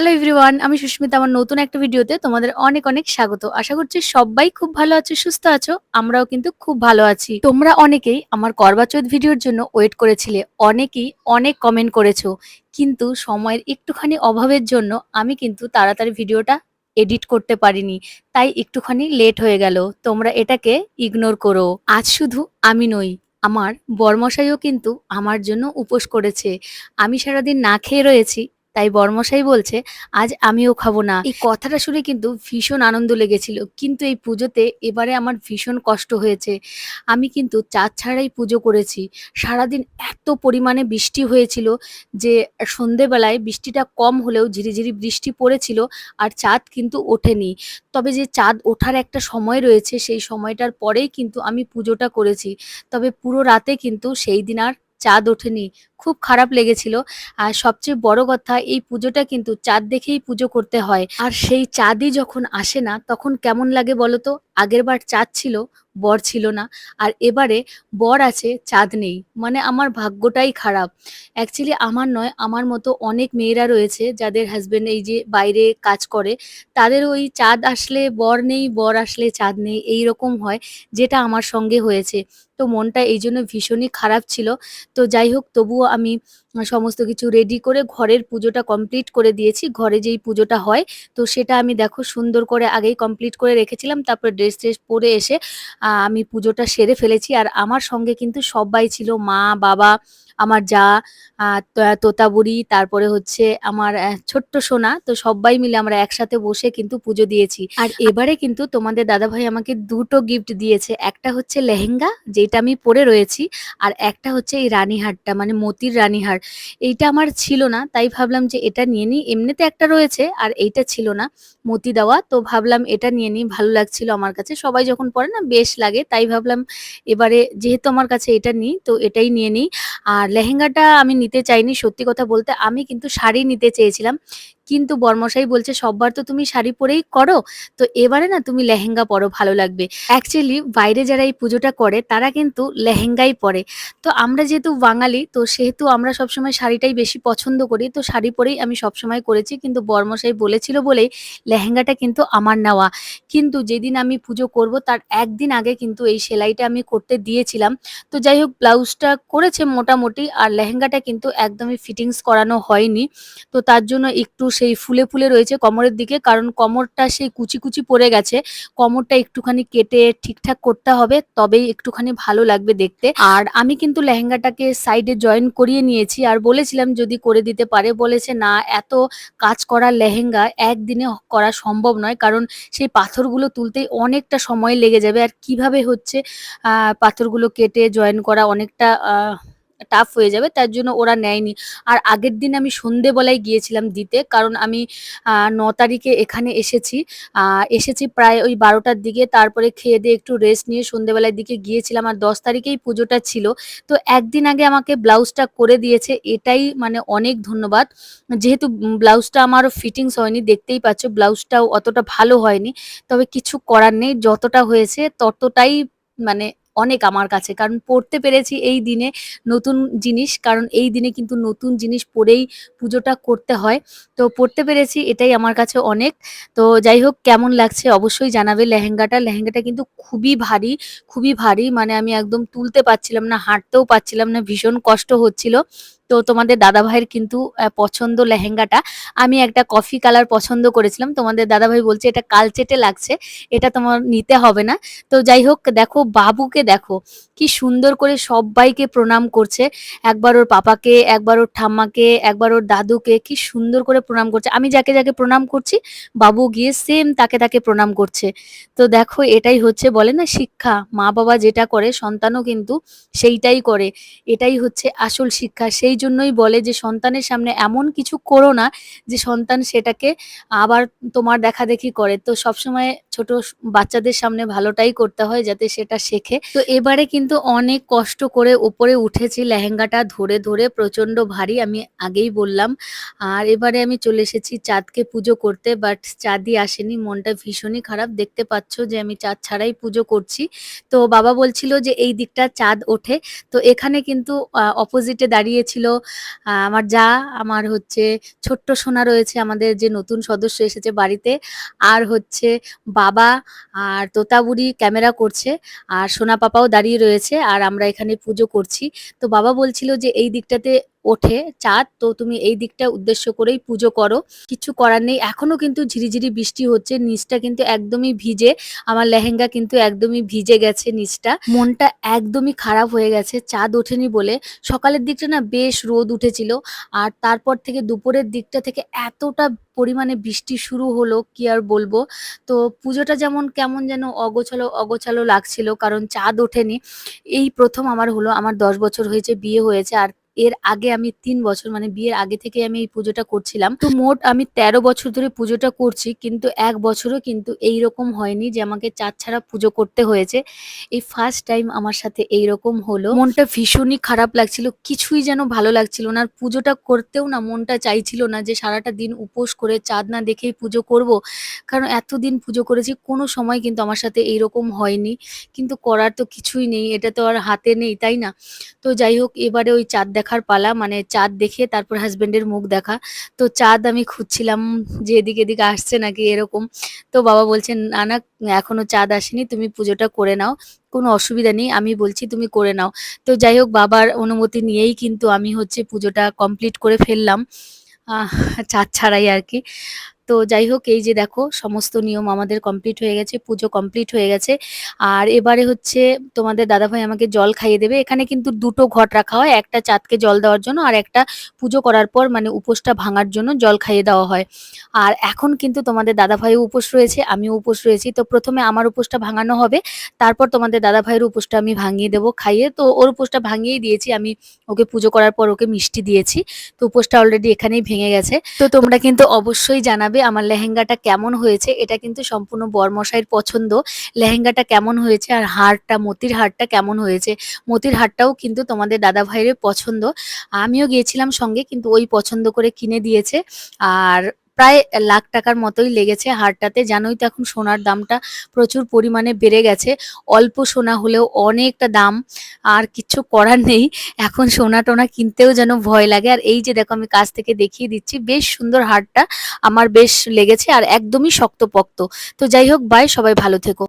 Hello everyone আমি সুস্মিতা, আমার নতুন একটা ভিডিওতে তোমাদের অনেক অনেক স্বাগত। আশা করছি সবাই খুব ভালো আছো, সুস্থ আছো, আমরাও কিন্তু খুব ভালো আছি। তোমরা অনেকেই আমার করবা চৌথ ভিডিওর জন্য ওয়েট করেছিলে, অনেকেই অনেক কমেন্ট করেছ, কিন্তু সময়ের একটুখানি অভাবের জন্য আমি কিন্তু তাড়াতাড়ি ভিডিওটা এডিট করতে পারিনি, তাই একটুখানি লেট হয়ে গেল। তোমরা এটাকে ইগনোর করো। আজ শুধু আমি নই, আমার বরমশাইও কিন্তু আমার জন্য উপোস করেছে। আমি সারাদিন না খেয়ে রয়েছি তাই বর্মশাই বলছে, আজ আমিও খাব না। এই কথাটা শুনে কিন্তু ভীষণ আনন্দ লেগেছিল। কিন্তু এই পুজোতে এবারে আমার ভীষণ কষ্ট হয়েছে। আমি কিন্তু চাঁদ ছাড়াই পুজো করেছি। সারাদিন এত পরিমাণে বৃষ্টি হয়েছিল যে সন্ধেবেলায় বৃষ্টিটা কম হলেও ঝিরিঝিরি বৃষ্টি পড়েছিল আর চাঁদ কিন্তু ওঠেনি। তবে যে চাঁদ ওঠার একটা সময় রয়েছে, সেই সময়টার পরেই কিন্তু আমি পুজোটা করেছি। তবে পুরো রাতে কিন্তু সেই দিন আর চাঁদ ওঠেনি। খুব খারাপ লেগেছিল। আর সবচেয়ে বড় কথা, এই পুজোটা কিন্তু চাঁদ দেখেই পুজো করতে হয়। আর সেই চাঁদই যখন আসে না, তখন কেমন লাগে বলো তো? আগের বার চাঁদ ছিল, বর ছিল না। আর এবারে বর আছে, চাঁদ নেই। মানে আমার ভাগ্যটাই খারাপ। অ্যাকচুয়ালি আমার নয়, আমার মতো অনেক মেয়েরা রয়েছে যাদের হাজব্যান্ড এই যে বাইরে কাজ করে। তাদের ওই চাঁদ আসলে বর নেই, বর আসলে চাঁদ নেই, এই রকম হয়, যেটা আমার সঙ্গে হয়েছে। তো মনটা এই জন্য ভীষণই খারাপ ছিল। তো যাই হোক, তবুও আমি সমস্ত কিছু রেডি করে ঘরের পুজোটা কমপ্লিট করে দিয়েছি। ঘরে যেই পুজোটা হয় তো সেটা আমি দেখো সুন্দর করে আগেই কমপ্লিট করে রেখেছিলাম তারপর ড্রেস ট্রেস পরে এসে আমি পুজোটা সেরে ফেলেছি। আর আমার সঙ্গে কিন্তু সবাই ছিল মা বাবা আমার যা তোতাবুড়ি তারপরে হচ্ছে আমার ছোট্ট সোনা তো সবাই মিলে আমরা একসাথে বসে কিন্তু পুজো দিয়েছি। আর এবারে কিন্তু তোমাদের দাদাভাই আমাকে দুটো গিফট দিয়েছে। একটা হচ্ছে লেহেঙ্গা যেটা আমি পরে রয়েছি আর একটা হচ্ছে এই রানীহারটা মানে মতির রানীহার। এইটা আমার ছিল না, তাই ভাবলাম যে এটা নিয়ে নিই। এমনিতে একটা রয়েছে আর এইটা ছিল না, মতি দেওয়া। তো ভাবলাম এটা নিয়ে নিই, ভালো লাগছিল আমার কাছে। সবাই যখন পরে না, বেশ লাগে, তাই ভাবলাম এবারে যেহেতু আমার কাছে এটা নিই, তো এটাই নিয়ে নিই। আর লেহেঙ্গাটা আমি নিতে চাইনি, সত্যি কথা বলতে আমি কিন্তু শাড়ি নিতে চেয়েছিলাম। কিন্তু বর্মশাই বলছে, সববার তো তুমি শাড়ি পরেই করো। তো এবারে না তুমি লেহেঙ্গা পরো, ভালো লাগবে। অ্যাকচুয়ালি বাইরে যারা এই পুজোটা করে, তারা কিন্তু লেহেঙ্গাই পরে। তো আমরা যেহেতু বাঙালি, তো সেহেতু আমরা সবসময় শাড়িটাই বেশি পছন্দ করি। তো শাড়ি পরেই আমি সবসময় করেছি, কিন্তু বর্মশাই বলেছিল বলেই লেহেঙ্গাটা কিন্তু আমার নেওয়া। কিন্তু যেদিন আমি পুজো করব, তার একদিন আগে কিন্তু এই সেলাইটা আমি করতে দিয়েছিলাম। তো যাই হোক, ব্লাউজটা করেছে মোটামুটি, আর লেহেঙ্গাটা কিন্তু একদমই ফিটিংস করানো হয়নি। তো তার জন্য একটু সেই ফুলে ফুলে রয়েছে কোমরের দিকে, কারণ কোমরটা সেই কুচি কুচি পড়ে গেছে। কোমরটা একটুখানি কেটে ঠিকঠাক করতে হবে, তবেই একটুখানি ভালো লাগবে দেখতে। আর আমি কিন্তু লেহেঙ্গাটাকে সাইডে জয়েন করিয়ে নিয়েছি, আর বলেছিলাম যদি করে দিতে পারে, বলেছে না, এত কাজ করা লেহেঙ্গা একদিনে করা সম্ভব নয়, কারণ সেই পাথরগুলো তুলতেই অনেকটা সময় লেগে যাবে। আর কীভাবে হচ্ছে পাথরগুলো কেটে জয়েন করা অনেকটা টাফ হয়ে যাবে, তার জন্য ওরা নেয়নি। আর আগের দিন আমি সন্ধেবেলায় গিয়েছিলাম দিতে, কারণ আমি ন তারিখে এখানে এসেছি। এসেছি প্রায় ওই বারোটার দিকে, তারপরে খেয়ে দিয়ে একটু রেস্ট নিয়ে সন্ধেবেলার দিকে গিয়েছিলাম। আর দশ তারিখেই পুজোটা ছিল। তো একদিন আগে আমাকে ব্লাউজটা করে দিয়েছে, এটাই মানে অনেক ধন্যবাদ। যেহেতু ব্লাউজটা আমারও ফিটিংস হয়নি, দেখতেই পাচ্ছ ব্লাউজটাও অতটা ভালো হয়নি। তবে কিছু করার নেই, যতটা হয়েছে ততটাই মানে অনেক আমার কাছে। কারণ পড়তে পেরেছি এই দিনে নতুন জিনিস, কারণ এই দিনে কিন্তু নতুন জিনিস পরেই পুজোটা করতে হয়। তো পড়তে পেরেছি, এটাই আমার কাছে অনেক। তো যাই হোক, কেমন লাগছে অবশ্যই জানাবে লেহেঙ্গাটা। লেহেঙ্গাটা কিন্তু খুবই ভারী খুবই ভারী। মানে আমি একদম তুলতে পারছিলাম না, হাঁটতেও পারছিলাম না, ভীষণ কষ্ট হচ্ছিল। তো তোমাদের দাদা ভাইয়ের কিন্তু পছন্দ লেহেঙ্গাটা। আমি একটা কফি কালার পছন্দ করেছিলাম। তোমাদের দাদা ভাই বলছে, এটা কালচেটে লাগছে, এটা তোমার নিতে হবে না। তো যাই হোক, দেখো, বাবুকে দেখো, কি সুন্দর করে সবাইকে প্রণাম করছে। একবার ওর পাপাকে, একবার ওর ঠাম্মাকে, একবার ওর দাদুকে, কি সুন্দর করে প্রণাম করছে। আমি যাকে যাকে প্রণাম করছি, বাবু গিয়ে সেম তাকে তাকে প্রণাম করছে। তো দেখো, এটাই হচ্ছে বলে না শিক্ষা। মা বাবা যেটা করে, সন্তানও কিন্তু সেইটাই করে। এটাই হচ্ছে আসল শিক্ষা। সেই জন্যই বলে যে সন্তানের সামনে এমন কিছু করো না যে সন্তান সেটাকে আবার তোমার দেখাদেখি করে। তো সবসময় ছোট বাচ্চাদের সামনে ভালোটাই করতে হয় যাতে সেটা শেখে। তো এবারে কিন্তু অনেক কষ্ট করে উপরে উঠেছি, লেহেঙ্গাটা ধরে ধরে প্রচণ্ড ভারী, আমি আগেই বললাম। আর এবারে আমি চলে এসেছি চাঁদকে পুজো করতে বাট চাঁদই আসেনি, মনটা ভীষণই খারাপ। দেখতে পাচ্ছ যে আমি চাঁদ ছাড়াই পুজো করছি। তো বাবা বলছিল যে এই দিকটা চাঁদ ওঠে। তো এখানে কিন্তু অপোজিটে দাঁড়িয়েছিল আমার যা, আমার হচ্ছে ছোট্ট সোনা রয়েছে, আমাদের যে নতুন সদস্য এসেছে বাড়িতে। আর হচ্ছে বাবা আর তোতাবুড়ি ক্যামেরা করছে, আর সোনা পাপাও দাঁড়িয়ে রয়েছে আর আমরা এখানে পুজো করছি। তো বাবা বলছিল যে এই দিকটাতে ওঠে, চাঁদ, তো তুমি এই দিকটা উদ্দেশ্য করেই পুজো করো। কিছু করার নেই, এখনও কিন্তু ঝিরিঝিরি বৃষ্টি হচ্ছে, নিচটা কিন্তু একদমই ভিজে, আমার লেহেঙ্গা কিন্তু একদমই ভিজে গেছে নিচটা। মনটা একদমই খারাপ হয়ে গেছে, চাঁদ ওঠেনি বলে। সকালের দিকটা না বেশ রোদ উঠেছিল, আর তারপর থেকে দুপুরের দিকটা থেকে এতটা পরিমাণে বৃষ্টি শুরু হলো, কি আর বলব। তো পুজোটা যেমন কেমন যেন অগোছালো অগোছালো লাগছিল, কারণ চাঁদ ওঠেনি। এই প্রথম আমার হলো, আমার দশ বছর হয়েছে, বিয়ে হয়েছে, আর এর আগে আমি তিন বছর মানে বিয়ের আগে থেকে আমি এই পুজোটা করছিলাম। তো মোট আমি তেরো বছর ধরে পুজোটা করছি, কিন্তু এক বছরও কিন্তু এই রকম হয়নি যে আমাকে চাঁদ ছাড়া পুজো করতে হয়েছে। এই ফার্স্ট টাইম আমার সাথে এই রকম হলো। মনটা ভীষণই খারাপ লাগছিল, কিছুই যেন ভালো লাগছিল না। আর পুজোটা করতেও না মনটা চাইছিল না যে সারাটা দিন উপোস করে চাঁদ না দেখেই পুজো করব। কারণ এতদিন পুজো করেছি, কোনো সময় কিন্তু আমার সাথে এইরকম হয়নি। কিন্তু করার তো কিছুই নেই, এটা তো আর হাতে নেই, তাই না? তো যাই হোক, এবারে ওই চাঁদ দেখার পালা মানে চাঁদ দেখে তারপর হাজব্যান্ডের মুখ দেখা। তো চাঁদ আমি খুঁজছিলাম যে এদিকে এদিকে আসছে নাকি এরকম। তো বাবা বলছেন না না, এখনও চাঁদ আসেনি, তুমি পুজোটা করে নাও, কোনো অসুবিধা নেই, আমি বলছি তুমি করে নাও। তো যাই হোক, বাবার অনুমতি নিয়েই কিন্তু আমি হচ্ছে পুজোটা কমপ্লিট করে ফেললাম। চাঁদ ছাড়াই আর কি। তো যাই হোক এই যে দেখো, সমস্ত নিয়ম আমাদের কমপ্লিট হয়ে গেছে, পুজো কমপ্লিট হয়ে গেছে। আর এবারে হচ্ছে তোমাদের দাদাভাই আমাকে জল খাইয়ে দেবে। এখানে কিন্তু দুটো ঘট রাখা হয়, একটা চাঁদকে জল দেওয়ার জন্য আর একটা পুজো করার পর মানে উপোসটা ভাঙার জন্য জল খাইয়ে দেওয়া হয়। আর এখন কিন্তু তোমাদের দাদাভাইও উপোস রয়েছে, আমিও উপোস রয়েছি। তো প্রথমে আমার উপোসটা ভাঙানো হবে, তারপর তোমাদের দাদাভাইয়ের উপোসটা আমি ভাঙিয়ে দেবো খাইয়ে। তো ওর উপোসটা ভাঙিয়েই দিয়েছি, আমি ওকে পুজো করার পর ওকে মিষ্টি দিয়েছি। তো উপোসটা অলরেডি এখানেই ভেঙে গেছে। তো তোমরা কিন্তু অবশ্যই জানাবে আমার লেহেঙ্গাটা কেমন হয়েছে, এটা কিন্তু সম্পূর্ণ বরমশাইয়ের পছন্দ। লেহেঙ্গাটা কেমন হয়েছে আর হারটা, মতির হারটা কেমন হয়েছে, মতির হারটাও কিন্তু তোমাদের দাদা ভাইয়ের পছন্দ। আমিও গিয়েছিলাম সঙ্গে, কিন্তু ওই পছন্দ করে কিনে দিয়েছে। আর প্রায় লাখ টাকার মতোই লেগেছে হারটাতে। জানোই তো এখন সোনার দামটা প্রচুর পরিমাণে বেড়ে গেছে। অল্প সোনা হলেও অনেকটা দাম। আর কিচ্ছু করার নেই। এখন সোনা টোনা কিনতেও যেন ভয় লাগে। আর এই যে দেখো আমি কাছ থেকে দেখিয়ে দিচ্ছি, বেশ সুন্দর হারটা আমার বেশ লেগেছে আর একদমই শক্তপক্ত। তো যাই হোক বাই সবাই ভালো থেকো।